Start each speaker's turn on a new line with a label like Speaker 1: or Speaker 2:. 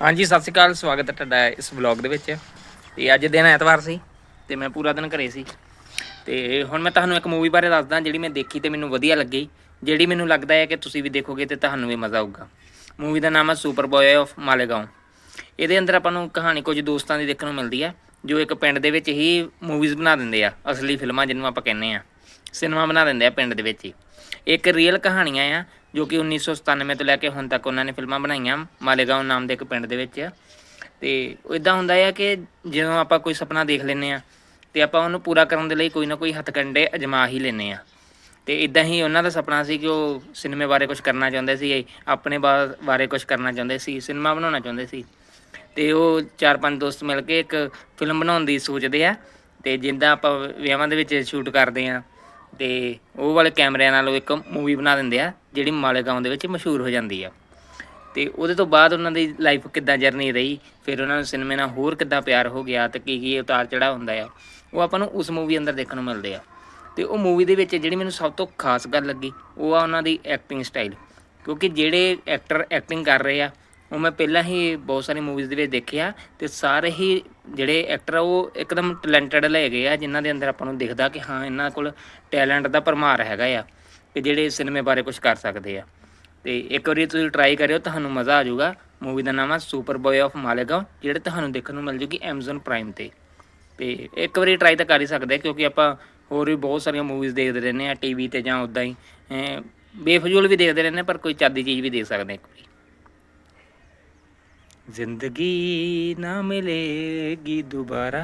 Speaker 1: ਹਾਂਜੀ, ਸਤਿ ਸ਼੍ਰੀ ਅਕਾਲ, ਸਵਾਗਤ ਹੈ ਤੁਹਾਡਾ ਇਸ ਵਲੌਗ ਦੇ ਵਿੱਚ। ਤੇ ਅੱਜ ਦਿਨ ਐਤਵਾਰ ਸੀ ਤੇ ਮੈਂ ਪੂਰਾ ਦਿਨ ਘਰੇ ਸੀ। ਤੇ ਹੁਣ ਮੈਂ ਤੁਹਾਨੂੰ ਇੱਕ ਮੂਵੀ ਬਾਰੇ ਦੱਸਦਾ, ਜਿਹੜੀ ਮੈਂ ਦੇਖੀ ਤੇ ਮੈਨੂੰ ਵਧੀਆ ਲੱਗੀ, ਜਿਹੜੀ ਮੈਨੂੰ ਲੱਗਦਾ ਹੈ ਕਿ ਤੁਸੀਂ ਵੀ ਦੇਖੋਗੇ ਤੇ ਤੁਹਾਨੂੰ ਵੀ ਮਜ਼ਾ ਆਊਗਾ। ਮੂਵੀ ਦਾ ਨਾਮ ਹੈ ਸੁਪਰ ਬॉय ਆਫ ਮਾਲੇਗਾਂਵ ਇਹਦੇ ਅੰਦਰ ਆਪਾਂ ਨੂੰ ਕਹਾਣੀ ਕੁਝ ਦੋਸਤਾਂ ਦੀ ਦੇਖਣ ਨੂੰ ਮਿਲਦੀ ਹੈ, ਜੋ ਇੱਕ ਪਿੰਡ ਦੇ ਵਿੱਚ ਹੀ ਮੂਵੀਜ਼ ਬਣਾ ਦਿੰਦੇ ਆ, ਅਸਲੀ ਫਿਲਮਾਂ ਜਿਹਨੂੰ ਆਪਾਂ ਕਹਿੰਦੇ ਆ। ਸਿਨੇਮਾ ਬਣਾ ਦਿੰਦੇ ਆ ਪਿੰਡ ਦੇ ਵਿੱਚ ਹੀ। ਇੱਕ ਰੀਅਲ ਕਹਾਣੀਆਂ ਆ ਜੋ ਕਿ 1997 ਤੋਂ ਲੈ ਕੇ ਹੁਣ ਤੱਕ ਉਹਨਾਂ ਨੇ ਫਿਲਮਾਂ ਬਣਾਈਆਂ ਮਾਲੇਗਾਉਂ ਨਾਮ ਦੇ ਇੱਕ ਪਿੰਡ ਦੇ ਵਿੱਚ। ਤੇ ਇਦਾਂ ਹੁੰਦਾ ਹੈ ਕਿ ਜਦੋਂ ਆਪਾਂ ਕੋਈ ਸੁਪਨਾ ਦੇਖ ਲੈਂਦੇ ਆ, ਤੇ ਆਪਾਂ ਉਹਨੂੰ ਪੂਰਾ ਕਰਨ ਦੇ ਲਈ ਕੋਈ ਨਾ ਕੋਈ ਹੱਥਕੰਡੇ ਅਜਮਾ ਹੀ ਲੈਂਦੇ ਆ। ਤੇ ਇਦਾਂ ਹੀ ਉਹਨਾਂ ਦਾ ਸੁਪਨਾ ਸੀ ਕਿ ਉਹ ਸਿਨੇਮੇ ਬਾਰੇ ਕੁਝ ਕਰਨਾ ਚਾਹੁੰਦੇ ਸੀ ਆਪਣੇ ਬਾ- ਬਾਰੇ ਕੁਝ ਕਰਨਾ ਚਾਹੁੰਦੇ ਸੀ, ਸਿਨੇਮਾ ਬਣਾਉਣਾ ਚਾਹੁੰਦੇ ਸੀ। ਤੇ ਉਹ ਚਾਰ ਪੰਜ ਦੋਸਤ ਮਿਲ ਕੇ ਇੱਕ ਫਿਲਮ ਬਣਾਉਣ ਦੀ ਸੋਚਦੇ ਆ, ਤੇ ਜਿੱਦਾਂ ਆਪਾਂ ਵਿਆਹਾਂ ਦੇ ਵਿੱਚ ਸ਼ੂਟ ਕਰਦੇ ਆ ਤੇ ਉਹ ਵਾਲੇ ਕੈਮਰਿਆਂ ਨਾਲ ਉਹ ਇੱਕ ਮੂਵੀ ਬਣਾ ਦਿੰਦੇ ਆ, ਜਿਹੜੀ ਮਾਲੇਗਾਉਂ ਦੇ ਵਿੱਚ ਮਸ਼ਹੂਰ ਹੋ ਜਾਂਦੀ ਆ। ਤੇ ਉਹਦੇ ਤੋਂ ਬਾਅਦ ਉਹਨਾਂ ਦੀ ਲਾਈਫ ਕਿੱਦਾਂ ਜਰਨੀ ਰਹੀ, ਫਿਰ ਉਹਨਾਂ ਨੂੰ ਸਿਨੇਮੇ ਨਾਲ ਹੋਰ ਕਿੱਦਾਂ ਪਿਆਰ ਹੋ ਗਿਆ ਤੇ ਕੀ ਕੀ ਉਤਾਰ ਚੜਾ ਹੁੰਦਾ ਆ, ਉਹ ਆਪਾਂ ਨੂੰ ਉਸ ਮੂਵੀ ਅੰਦਰ ਦੇਖਣ ਨੂੰ ਮਿਲਦੇ ਆ। ਤੇ ਉਹ ਮੂਵੀ ਦੇ ਵਿੱਚ ਜਿਹੜੀ ਮੈਨੂੰ ਸਭ ਤੋਂ ਖਾਸ ਗੱਲ ਲੱਗੀ, ਉਹ ਆ ਉਹਨਾਂ ਦੀ ਐਕਟਿੰਗ ਸਟਾਈਲ ਕਿਉਂਕਿ ਜਿਹੜੇ ਐਕਟਰ ਐਕਟਿੰਗ ਕਰ ਰਹੇ ਆ ਉਹ ਮੈਂ ਪਹਿਲਾਂ ਹੀ ਬਹੁਤ ਸਾਰੀ ਮੂਵੀਜ਼ ਦੇ ਵਿੱਚ ਦੇਖਿਆ ਤੇ ਸਾਰੇ ਹੀ ਜਿਹੜੇ ਐਕਟਰ ਆ ਉਹ ਇੱਕਦਮ ਟੈਲੈਂਟਡ ਲੈ ਗਏ ਆ ਜਿਨ੍ਹਾਂ ਦੇ ਅੰਦਰ ਆਪਾਂ ਨੂੰ ਦਿਖਦਾ ਕਿ ਹਾਂ ਇਹਨਾਂ ਕੋਲ ਟੈਲੈਂਟ ਦਾ ਭਰਮਾਰ ਹੈਗਾ ਆ ਕਿ ਜਿਹੜੇ ਸਿਨੇਮੇ ਬਾਰੇ ਕੁਝ ਕਰ ਸਕਦੇ ਆ। ਤੇ ਇੱਕ ਵਾਰੀ ਤੁਸੀਂ ਟਰਾਈ ਕਰਿਓ ਤੁਹਾਨੂੰ ਮਜ਼ਾ ਆ ਜਾਊਗਾ। ਮੂਵੀ ਦਾ ਨਾਮ ਆ ਸੁਪਰ ਬॉय ਆਫ ਮਾਲੇਗਾਂਵ ਜਿਹੜੇ ਤੁਹਾਨੂੰ ਦੇਖਣ ਨੂੰ ਮਿਲ ਜੂਗੀ Amazon Prime ਤੇ। ਤੇ ਇੱਕ ਵਾਰੀ ਟਰਾਈ ਤਾਂ ਕਰ ਹੀ ਸਕਦੇ ਕਿਉਂਕਿ ਆਪਾਂ ਹੋਰ ਵੀ ਬਹੁਤ ਸਾਰੀਆਂ ਮੂਵੀਜ਼ ਦੇਖਦੇ ਰਹਿੰਦੇ ਆ ਟੀਵੀ ਤੇ ਜਾਂ ਉਦਾਂ ਹੀ ਬੇਫਜ਼ੂਲ ਵੀ ਦੇਖਦੇ ਰਹਿੰਦੇ ਆ, ਪਰ ਕੋਈ ਚਾਦੀ ਚੀਜ਼ ਵੀ ਦੇਖ ਸਕਦੇ ਇੱਕ ਵਾਰੀ। ਜ਼ਿੰਦਗੀ ਨਾ ਮਿਲੇਗੀ ਦੁਬਾਰਾ।